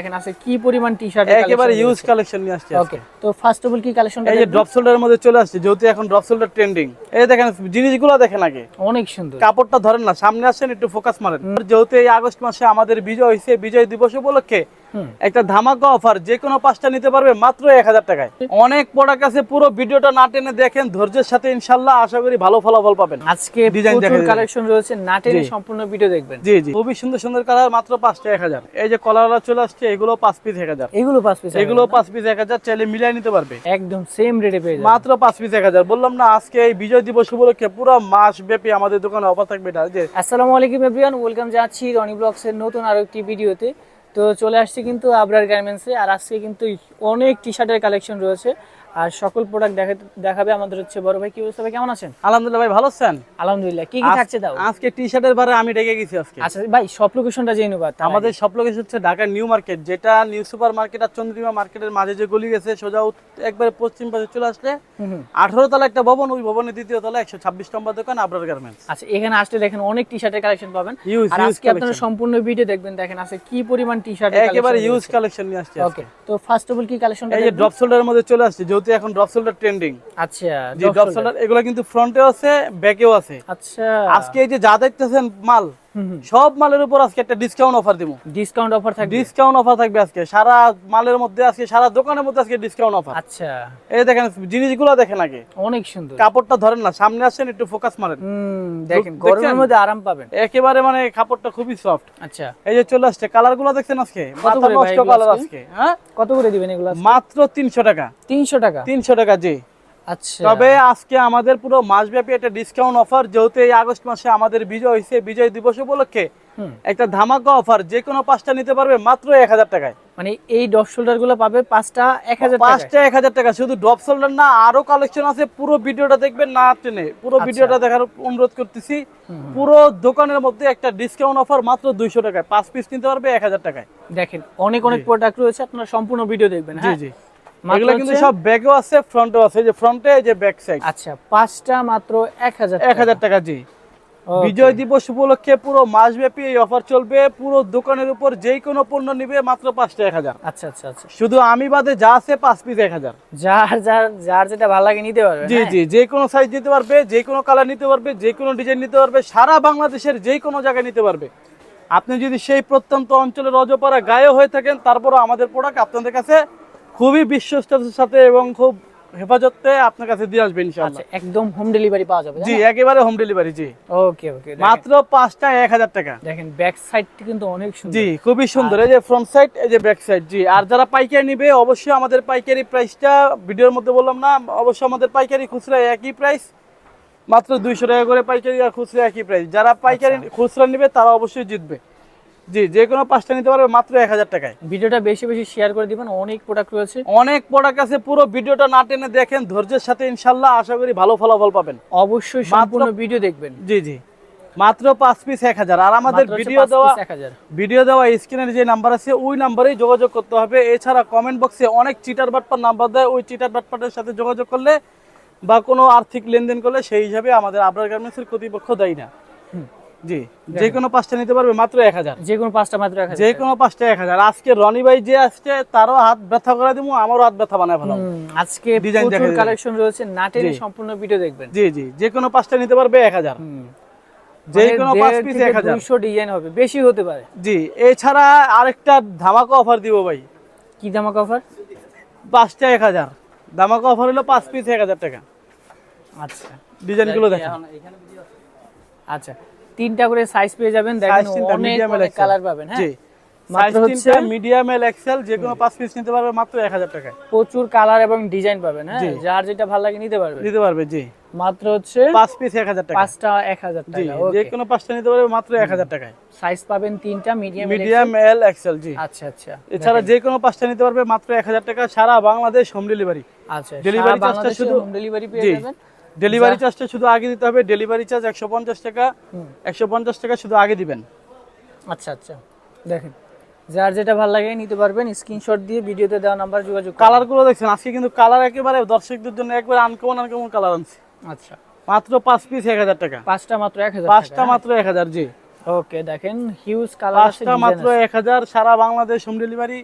দেখেন আছে কি পরিমাণ টি শার্ট একেবারে ইউজ কালেকশন নিয়ে আসছে ওকে তো ফার্স্ট অফ অল কি কালেকশনটা এই যে ড্রপ শোল্ডারের মধ্যে চলে আসছে যেহেতু এখন ড্রপ শোল্ডার ট্রেন্ডিং এই দেখেন জিনিসগুলো দেখেন আগে। অনেক সুন্দর। কাপড়টা ধরেন না সামনে আসেন একটু ফোকাস মারেন। যেহেতু এই আগস্ট মাসে আমাদের বিজয় হয়েছে বিজয় দিবস উপলক্ষে। একটা ধামাকা অফার যে কোনো পাঁচটা নিতে পারবে মাত্র এক হাজার টাকায়। অনেক প্রোডাক্ট আছে পুরো ভিডিওটা না টেনে দেখেন ধৈর্যের সাথে ইনশাল্লাহ আশা করি ভালো ফলাফল পাবেন। আজকে Design দেখা প্রচুর যাবে। কালেকশন রয়েছে নাটের জি। সম্পূর্ণ ভিডিও দেখবেন। জি জি। খুবই সুন্দর সুন্দর কালার মাত্র পাঁচটা এক হাজার। এই যে কলাররা চলে আসছে এগুলো পাঁচ পিস এক হাজার। এগুলো পাঁচ পিস এগুলো পাঁচ পিস এক হাজার চাইলে মিলিয়ে নিতে পারবে। একদম সেম রেটে পেয়ে যাবেন। মাত্র পাঁচ পিস এক হাজার। বললাম না আজকে এই বিজয় দিবস উপলক্ষে পুরো মাস ব্যাপী আমাদের দোকানে অফার থাকবে এটা। আসসালামু আলাইকুম এভরিওয়ান ওয়েলকাম জানাচ্ছি রনি ব্লগস এর নতুন আরও একটি ভিডিওতে তো চলে আসছি কিন্তু আবরার গার্মেন্টসে আর আজকে কিন্তু অনেক টি শার্টের কালেকশন রয়েছে। আর সকল প্রোডাক্ট দেখাবে আমাদের হচ্ছে বড় ভাই। কি অবস্থা ভাই? কেমন আছেন? আলহামদুলিল্লাহ ভাই ভালো আছেন? আলহামদুলিল্লাহ। কি কি থাকছে দাও আজকে টি শার্টের ভারে আমি ডেকে গেছি আজকে। আচ্ছা ভাই সব লোকেশনটা জেনে নেবা আমাদের সব লোকেশন হচ্ছে ঢাকার নিউ মার্কেট যেটা নিউ সুপার মার্কেট আর চন্দ্রিমা মার্কেটের মাঝে যে গলি গেছে সোজা একবারে পশ্চিম পাশে চলে আসলে। আঠারো তলা একটা ভবন ওই ভবনের দ্বিতীয় তলা একশো ছাব্বিশ নম্বর দোকান আবরার গার্মেন্টস আচ্ছা এখানে আসলে দেখেন অনেক টি শার্টের কালেকশন পাবেন আর আজকে আপনারা সম্পূর্ণ ভিডিও দেখবেন দেখেন আছে কি পরিমাণ টি শার্ট একেবারে ইউজ কালেকশন নিয়ে আসছে ওকে তো ফার্স্ট অফ অল কি কালেকশনটা এই যে ড্রপ শোল্ডারের মধ্যে চলে আসছে যেহেতু এখন ড্রপ শোল্ডার ট্রেন্ডিং আচ্ছা যে ড্রপ শোল্ডার এগুলো কিন্তু ফ্রন্টেও আছে ব্যাকেও আছে। আচ্ছা। আজকে এই যে যা দেখতেছেন মাল সব মালের উপর আজকে একটা ডিসকাউন্ট অফার দিব ডিসকাউন্ট অফার থাকবে? ডিসকাউন্ট অফার থাকবে আজকে। সারা মালের মধ্যে আজকে সারা দোকানের মধ্যে আজকে ডিসকাউন্ট অফার আচ্ছা। এই দেখেন জিনিসগুলো দেখেন আগে। অনেক সুন্দর। কাপড়টা ধরেন না সামনে আসেন একটু ফোকাস মারেন। দেখেন গরমের মধ্যে আরাম পাবেন। একেবারে মানে কাপড়টা খুবই সফট আচ্ছা। এই যে চলে আসছে কালারগুলো দেখছেন আজকে? মাথা করে নষ্ট কালার আজকে? হ্যাঁ? কত করে দিবেন এগুলো মাত্র তিনশো টাকা। তিনশো টাকা। তিনশো টাকা জি। তবে আজকে আমাদের পুরো মাসব্যাপী একটা ডিসকাউন্ট অফার যেহেতু এই আগস্ট মাসে আমাদের বিজয় হয়েছে বিজয় দিবস উপলক্ষে একটা ধামাকা অফার যে কোনো পাঁচটা নিতে পারবে মাত্র এক হাজার টাকায়। মানে এই ডপ শোল্ডারগুলো পাবে পাঁচটা এক হাজার পাঁচটা এক হাজার টাকা শুধু ড্রপ শোল্ডার না আরও কালেকশন আছে পুরো ভিডিওটা দেখবেন না টেনে। পুরো আচ্ছা। ভিডিওটা দেখার অনুরোধ করতেছি পুরো দোকানের মধ্যে একটা ডিসকাউন্ট অফার মাত্র দুইশো টাকায় পাঁচ পিস নিতে পারবে এক হাজার টাকায়। দেখেন অনেক অনেক প্রোডাক্ট রয়েছে আপনারা সম্পূর্ণ ভিডিও দেখবেন জি হ্যাঁ? জি। এগুলো কিন্তু সব ব্যাগও আছে ফ্রন্টও আছে যে ফ্রন্টে যে ব্যাক সাইড আচ্ছা পাঁচটা মাত্র টাকা। জি। বিজয় দিবস উপলক্ষে পুরো মাসব্যাপী এই অফার চলবে পুরো দোকানের উপর যেই কোনো পণ্য নিবে মাত্র পাঁচটা এক হাজার। আচ্ছা আচ্ছা আচ্ছা। শুধু আমি বাদে যা আছে পাঁচ পিস এক হাজার। যার যার যার যেটা ভালো লাগে নিতে পারবে জি জি যে কোনো সাইজ নিতে পারবে যে কোনো কালার নিতে পারবে যে কোনো ডিজাইন নিতে পারবে সারা বাংলাদেশের যে কোনো জায়গায় নিতে পারবে। আপনি যদি সেই প্রত্যন্ত অঞ্চলের অজপাড়া গায়ে হয়ে থাকেন তারপরও আমাদের প্রোডাক্ট আপনাদের কাছে খুবই বিশ্বস্ততার সাথে এবং খুব হেফাজতে আপনার কাছে দিয়ে আসবে ইনশাআল্লাহ। আচ্ছা একদম হোম ডেলিভারি পাওয়া যাবে জি একেবারে হোম ডেলিভারি জি। ওকে ওকে মাত্র পাঁচটা এক হাজার টাকা। দেখেন ব্যাক সাইডটি কিন্তু অনেক সুন্দর। জি খুবই সুন্দর। এই যে ফ্রন্ট সাইড এই যে ব্যাক সাইড জি। আর যারা পাইকারি নিবে অবশ্যই আমাদের পাইকারি প্রাইসটা ভিডিওর মধ্যে বললাম না অবশ্যই আমাদের পাইকারি খুচরা একই প্রাইস মাত্র দুইশো টাকা করে পাইকারি আর খুচরা একই প্রাইস যারা পাইকারি খুচরা নিবে তারা অবশ্যই জিতবে। জি যে কোনো পাঁচটা নিতে পারবে মাত্র এক হাজার টাকায়। ভিডিওটা বেশি বেশি শেয়ার করে দিবেন অনেক প্রোডাক্ট রয়েছে। অনেক প্রোডাক্ট আছে পুরো ভিডিওটা না টেনে দেখেন ধৈর্যের সাথে ইনশাল্লাহ আশা করি ভালো ফলাফল পাবেন। অবশ্যই সম্পূর্ণ ভিডিও দেখবেন। জি জি। মাত্র পাঁচ পিস এক হাজার। আর আমাদের ভিডিও দেওয়া piece 1000 ভিডিও দেওয়া স্ক্রিনের যে নাম্বার আছে ওই নাম্বারেই যোগাযোগ করতে হবে। এছাড়া কমেন্ট বক্সে অনেক চিটার বাটপার নাম্বার দেয়। ওই চিটার বাটপারের সাথে যোগাযোগ করলে বা কোনো আর্থিক লেনদেন করলে সেই হিসাবে আমাদের আবরার গার্মেন্টসের কর্তৃপক্ষ দেয় না। জি যে কোনো পাঁচটা নিতে পারবে মাত্র এক হাজার। যে কোনো পাঁচটা মাত্র এক যে কোনো পাঁচটা এক হাজার। আজকে রনি ভাই যে আসছে তারও হাত ব্যথা করে দিব আমারও হাত ব্যথা বানায় ফেলাম। আজকে প্রচুর কালেকশন রয়েছে নাটের সম্পূর্ণ ভিডিও দেখবেন। জি জি যে কোনো পাঁচটা নিতে পারবে এক হাজার। যে কোনো পাঁচ পিস এক হাজার। দুইশো ডিজাইন হবে বেশি হতে পারে। জি এছাড়া আরেকটা ধামাকা অফার দিব ভাই। কি দামা কভার পাঁচটা এক হাজার। ধামাকা অফার হলো পাঁচ পিস এক হাজার টাকা। আচ্ছা। ডিজাইনগুলো দেখেন। আচ্ছা তিনটা করে সাইজ পেয়ে যাবেন দেখেন অনেক কালার পাবেন হ্যাঁ? মাত্র হচ্ছে মিডিয়াম এল এক্সেল যে কোনো পাঁচ পিস নিতে পারবে মাত্র টাকায়। প্রচুর কালার এবং ডিজাইন পাবেন হ্যাঁ? যার যেটা ভালো লাগে নিতে পারবে। নিতে পারবে জি। মাত্র হচ্ছে পিস টাকা। যে কোনো নিতে পারবে মাত্র টাকায়। সাইজ পাবেন তিনটা মিডিয়াম মিডিয়াম এল এক্সেল জি। আচ্ছা আচ্ছা। এছাড়া যে কোনো পাঁচটা নিতে পারবে মাত্র এক হাজার টাকা সারা বাংলাদেশ হোম ডেলিভারি আচ্ছা বাংলাদেশে শুধু- হোম ডেলিভারি পেয়ে যাবেন। ডেলিভারি চার্জটা শুধু আগে দিতে হবে ডেলিভারি চার্জ একশো পঞ্চাশ টাকা একশো পঞ্চাশ টাকা শুধু আগে দিবেন। আচ্ছা আচ্ছা। দেখেন যার যেটা ভালো লাগে নিতে পারবেন স্ক্রিনশট দিয়ে ভিডিওতে দেওয়া নাম্বার যোগাযোগ। কালারগুলো দেখছেন আজকে কিন্তু কালার একেবারে দর্শকদের জন্য একবারে আনকমন আনকমন কালার আনছে। আচ্ছা। মাত্র পাঁচ পিস এক হাজার টাকা। পাঁচটা মাত্র এক হাজার পাঁচটা মাত্র এক হাজার জি। ওকে দেখেন হিউজ কালার আছে পাঁচটা মাত্র এক হাজার সারা বাংলাদেশ হোম। ডেলিভারি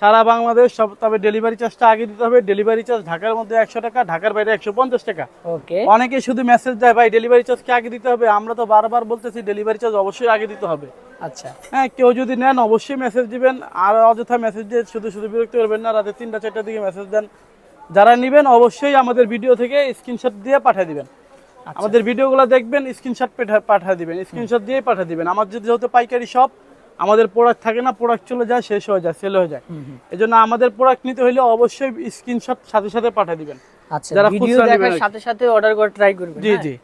সারা বাংলাদেশ সব তবে ডেলিভারি চার্জটা আগে দিতে হবে। ডেলিভারি চার্জ ঢাকার মধ্যে একশো টাকা ঢাকার বাইরে একশো পঞ্চাশ টাকা। ওকে। অনেকে শুধু মেসেজ দেয় ভাই ডেলিভারি চার্জ কি আগে দিতে হবে? আমরা তো বারবার বলতেছি ডেলিভারি চার্জ অবশ্যই আগে দিতে হবে। আচ্ছা। হ্যাঁ কেউ যদি নেন অবশ্যই মেসেজ দিবেন। আর অযথা মেসেজ দিয়ে শুধু শুধু বিরক্ত করবেন না রাতে তিনটা চারটার দিকে মেসেজ দেন। যারা নেবেন অবশ্যই আমাদের ভিডিও থেকে স্ক্রিনশট দিয়ে পাঠিয়ে দিবেন। আমাদের ভিডিওগুলো দেখবেন স্ক্রিনশট পাঠিয়ে দিবেন স্ক্রিনশট দিয়ে পাঠিয়ে দিবেন। আমার যদি যেহেতু পাইকারি শপ আমাদের প্রোডাক্ট থাকে না প্রোডাক্ট চলে যায় শেষ হয়ে যায় সেল হয়ে যায়। এই জন্য আমাদের প্রোডাক্ট নিতে হলে অবশ্যই স্ক্রিনশট সাথে সাথে পাঠিয়ে দিবেন। আচ্ছা যারা ভিডিও নেবেন দেখার সাথে সাথে অর্ডার করে ট্রাই করবেন জি জি।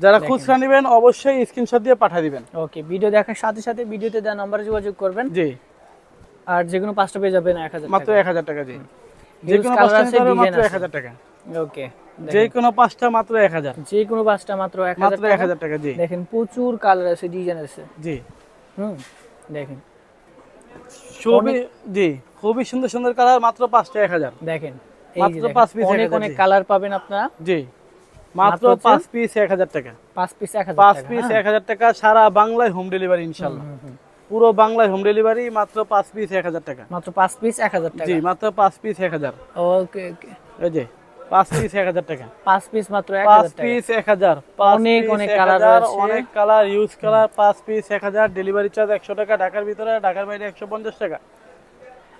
যারা খুচরা নেবেন অবশ্যই স্ক্রিনশট দিয়ে পাঠিয়ে দিবেন। ওকে ভিডিও দেখার সাথে সাথে ভিডিওতে দেওয়া নাম্বারে যোগাযোগ করবেন। জি। আর যে কোনো পাঁচটা পেয়ে যাবেন এক হাজার মাত্র এক হাজার টাকা জি। যে কোনো পাঁচটা মাত্র। এক হাজার টাকা। ওকে যে কোনো পাঁচটা মাত্র এক হাজার। যে কোনো পাঁচটা মাত্র এক মাত্র এক হাজার টাকা জি। দেখেন প্রচুর কালার আছে ডিজাইন আছে। জি। হুম দেখেন। খুবই জি খুবই সুন্দর সুন্দর কালার মাত্র পাঁচটা এক হাজার। দেখেন মাত্র পাঁচ piece অনেক অনেক কালার পাবেন আপনারা। জি মাত্র পাঁচ পিস এক হাজার টাকা। পাঁচ পিস এক হাজার পাঁচ পিস হ্যাঁ? এক হাজার টাকা সারা বাংলায় হোম ডেলিভারি ইনশাল্লাহ। পুরো বাংলায় হোম ডেলিভারি মাত্র পাঁচ পিস এক হাজার টাকা। মাত্র পাঁচ পিস এক হাজার টাকা। জি মাত্র পাঁচ পিস এক হাজার। ওকে ওকে এই যে পাঁচ পিস এক হাজার টাকা। পাঁচ পিস মাত্র পাঁচ পিস এক হাজার পাঁচ অনেক অনেক রয়েছে। অনেক কালার ইউজ কালার পাঁচ পিস এক হাজার ডেলিভারি চার্জ একশো টাকা ঢাকার ভিতরে ঢাকার বাইরে একশো পঞ্চাশ টাকা।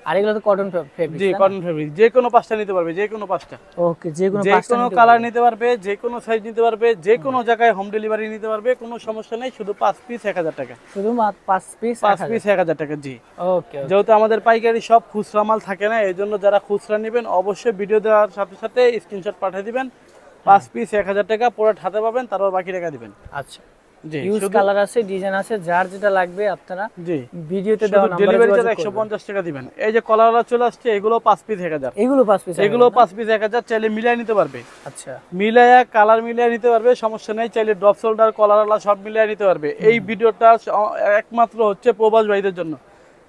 আর এগুলো তো কটন ফেব্রিক জি কটন ফেব্রিক যে কোনো পাঁচটা নিতে পারবে যে কোনো পাঁচটা। ওকে যে কোনো যে কোনো কালার নিতে পারবে যে কোনো সাইজ নিতে পারবে যে কোনো জায়গায় হোম ডেলিভারি নিতে পারবে কোনো সমস্যা নেই শুধু পাঁচ পিস এক হাজার টাকা। শুধু পাঁচ পিস পাঁচ পিস এক হাজার টাকা জি। ওকে যেহেতু আমাদের পাইকারি সব খুচরা মাল থাকে না এই জন্য যারা খুচরা নেবেন অবশ্যই ভিডিও দেওয়ার সাথে সাথে স্ক্রিনশট পাঠিয়ে দিবেন। পাঁচ পিস এক হাজার টাকা প্রোডাক্ট হাতে পাবেন তারপর বাকি টাকা দিবেন। আচ্ছা। ইউজ কালার আছে ডিজাইন আছে যার যেটা লাগবে আপনারা জি ভিডিওতে দেওয়া নাম্বারে ডেলিভারি চার্জ যোগাযোগ একশো করবেন। পঞ্চাশ টাকা দিবেন। এই যে কলারলা চলে আসছে এগুলো পাঁচ পিস এক হাজার। এগুলো পাঁচ পিস এগুলো পাঁচ পিস এক হাজার চাইলে মিলিয়ে নিতে পারবে। আচ্ছা। মিলাইয়া কালার মিলিয়ে নিতে পারবে সমস্যা নেই চাইলে ড্রপ শোল্ডার কলারওয়ালা সব মিলিয়ে নিতে পারবে। এই ভিডিওটা একমাত্র হচ্ছে প্রবাস ভাইদের জন্য।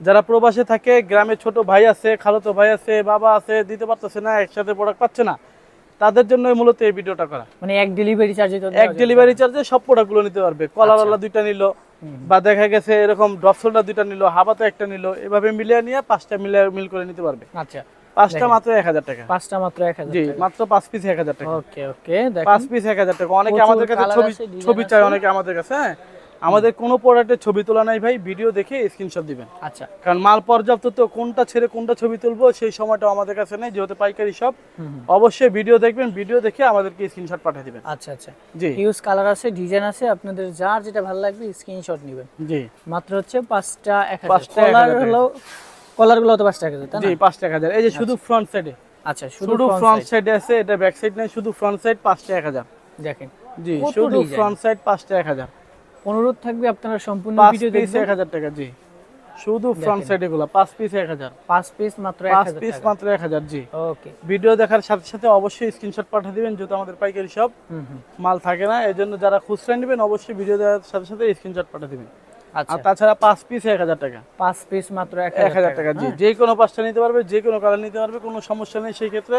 যারা প্রবাসে থাকে গ্রামে ছোট ভাই আছে খালতো ভাই আছে বাবা আছে দিতে পারতেছে না একসাথে প্রোডাক্ট পাচ্ছে না। তাদের জন্য মূলত এই ভিডিওটা করা। মানে এক ডেলিভারি চার্জে এক ডেলিভারি চার্জে সব প্রোডাক্টগুলো নিতে পারবে। কলারওয়ালা দুইটা নিল বা দেখা গেছে এরকম ড্রপ শোল্ডার দুইটা নিল হাবাতে একটা নিল এভাবে মিলিয়ে নিয়ে পাঁচটা মিলে মিল করে নিতে পারবে। আচ্ছা। পাঁচটা মাত্র এক হাজার টাকা। পাঁচটা মাত্র এক হাজার জি মাত্র পাঁচ পিস এক হাজার টাকা। ওকে ওকে পাঁচ পিস এক হাজার টাকা। অনেকে আমাদের কাছে ছবি ছবি চায় অনেকে আমাদের কাছে হ্যাঁ? আমাদের কোনো প্রোডাক্টের ছবি তোলা নাই ভাই ভিডিও দেখে স্ক্রিনশট দিবেন। আচ্ছা। কারণ মাল পর্যাপ্ত তো কোনটা ছেড়ে কোনটা ছবি তুলবো সেই সময়টা আমাদের কাছে নেই যেহেতু পাইকারি সব। অবশ্যই ভিডিও দেখবেন ভিডিও দেখে আমাদেরকে স্ক্রিনশট পাঠিয়ে দিবেন। আচ্ছা আচ্ছা। জি। ইউজ কালার আছে ডিজাইন আছে আপনাদের যার যেটা ভালো লাগবে স্ক্রিনশট নেবেন। জি। মাত্র হচ্ছে পাঁচটা এক পাঁচটা কলার টাকা। হলো কলারগুলো তো পাঁচটা এক হাজার তাই জি না পাঁচ টাকা হাজার। এই যে শুধু ফ্রন্ট সাইডে আচ্ছা শুধু শুধু ফ্রন্ট সাইডে আছে এটা ব্যাক সাইড নেই শুধু ফ্রন্ট সাইড পাঁচটা এক হাজার। দেখেন। জি শুধু ফ্রন্ট সাইড পাঁচটা এক হাজার। অনুরোধ থাকবে আপনারা সম্পূর্ণ ভিডিও দেখবেন। এক হাজার টাকা জি। শুধু ফ্রন্ট সাইড এগুলো পাঁচ পিস এক হাজার। পাঁচ পিস মাত্র এক পাঁচ হাজার পিস মাত্র এক হাজার জি। ওকে ভিডিও দেখার সাথে সাথে অবশ্যই স্ক্রিনশট পাঠিয়ে দিবেন যেহেতু আমাদের পাইকারি সব হুম হুম। মাল থাকে না এই জন্য যারা খুচরা নেবেন অবশ্যই ভিডিও দেওয়ার সাথে সাথে স্ক্রিনশট পাঠিয়ে দিবেন। আচ্ছা। আর তাছাড়া পাঁচ পিস এক হাজার টাকা। পাঁচ পিস মাত্র এক হাজার টাকা। জি। যে কোনো পাঁচটা নিতে পারবে যে কোনো কালার নিতে পারবে কোনো সমস্যা নেই সেই ক্ষেত্রে।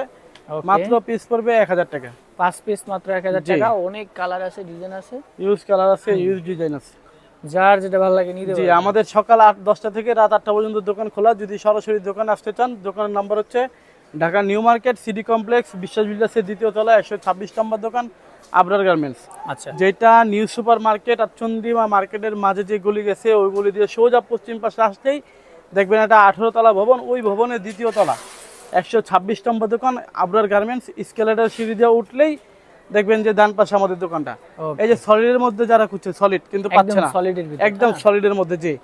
মাত্র পিস পড়বে এক হাজার টাকা। পাঁচ পিস মাত্র এক হাজার। টাকা। অনেক কালার আছে ডিজাইন আছে। ইউজ কালার আছে ইউজ ডিজাইন আছে। যার যেটা ভালো লাগে নিতে জি আমাদের সকাল আট দশটা থেকে রাত আটটা পর্যন্ত দোকান খোলা। যদি সরাসরি দোকান আসতে চান দোকানের নাম্বার হচ্ছে Dhaka New Market City Complex Biswas বিল্ডার্সের দ্বিতীয় তলা একশো ছাব্বিশ নম্বর দোকান আবরার গার্মেন্টস। আচ্ছা। যেটা নিউ সুপার মার্কেট আর চন্দ্রিমা মার্কেটের মাঝে যে গলি গেছে ওই গলি দিয়ে সোজা পশ্চিম পাশে আসতেই দেখবেন একটা আঠেরো তলা ভবন। ওই ভবনের দ্বিতীয় তলা। একশো ছাব্বিশ নম্বর দোকান আবরার গার্মেন্টস স্কেলেটার সিঁড়ি দিয়ে উঠলেই দেখবেন যে ডান পাশে আমাদের দোকানটা। এই যে সলিডের মধ্যে যারা খুঁজছে সলিড কিন্তু পাচ্ছে না। একদম সলিডের মধ্যে জি।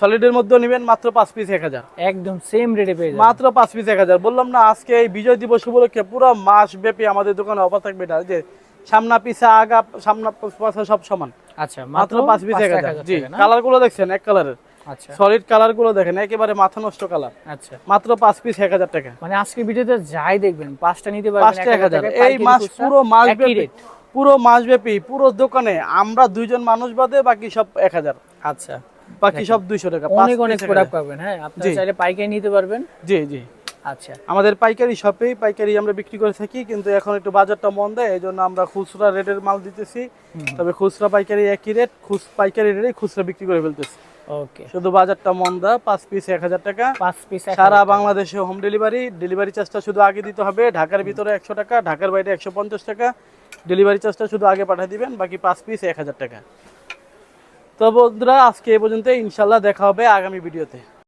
সলিডের মধ্যে নেবেন মাত্র পাঁচ পিস এক হাজার। একদম সেম রেটে পেয়ে যাবেন। মাত্র পাঁচ পিস এক হাজার। বললাম না আজকে এই বিজয় দিবস উপলক্ষে পুরো মাস ব্যাপী আমাদের দোকানে অফার থাকবে এটা যে সামনা পিছা আগা সামনা পাশা সব সমান। আচ্ছা মাত্র পাঁচ পিস এক হাজার। জি কালারগুলো দেখছেন এক কালারের সলিড কালারগুলো দেখেন একেবারে মাথা নষ্ট কালার আচ্ছা। মাত্র পাঁচ পিস এক হাজার টাকা। মানে আজকে ভিডিওতে যাই দেখবেন পাঁচটা নিতে পারবেন এই মাস পুরো মাস পুরো মাস ব্যাপী পুরো দোকানে আমরা দুইজন মানুষ বাদে বাকি সব এক হাজার। আচ্ছা। বাকি সব দুইশো টাকা অনেক অনেক প্রোডাক্ট পাবেন হ্যাঁ? আপনারা জি। চাইলে পাইকারি নিতে পারবেন। জি জি। আচ্ছা। আমাদের পাইকারি শপেই পাইকারি আমরা বিক্রি করে থাকি কিন্তু এখন একটু বাজারটা মন দেয় এই জন্য আমরা খুচরা রেটের মাল দিতেছি। তবে খুচরা পাইকারি একই রেট খুচ পাইকারি রেটে খুচরা বিক্রি করে ফেলতেছি। ওকে শুধু বাজারটা মন্দা পাঁচ পিস এক হাজার টাকা। পাঁচ পিস সারা বাংলাদেশে হোম ডেলিভারি ডেলিভারি চার্জটা শুধু আগে দিতে হবে ঢাকার ভিতরে একশো টাকা ঢাকার বাইরে একশো পঞ্চাশ টাকা। ডেলিভারি চার্জটা শুধু আগে পাঠিয়ে দিবেন বাকি পাঁচ পিস এক হাজার টাকা। তো বন্ধুরা আজকে এ পর্যন্ত ইনশাল্লাহ দেখা হবে আগামী ভিডিওতে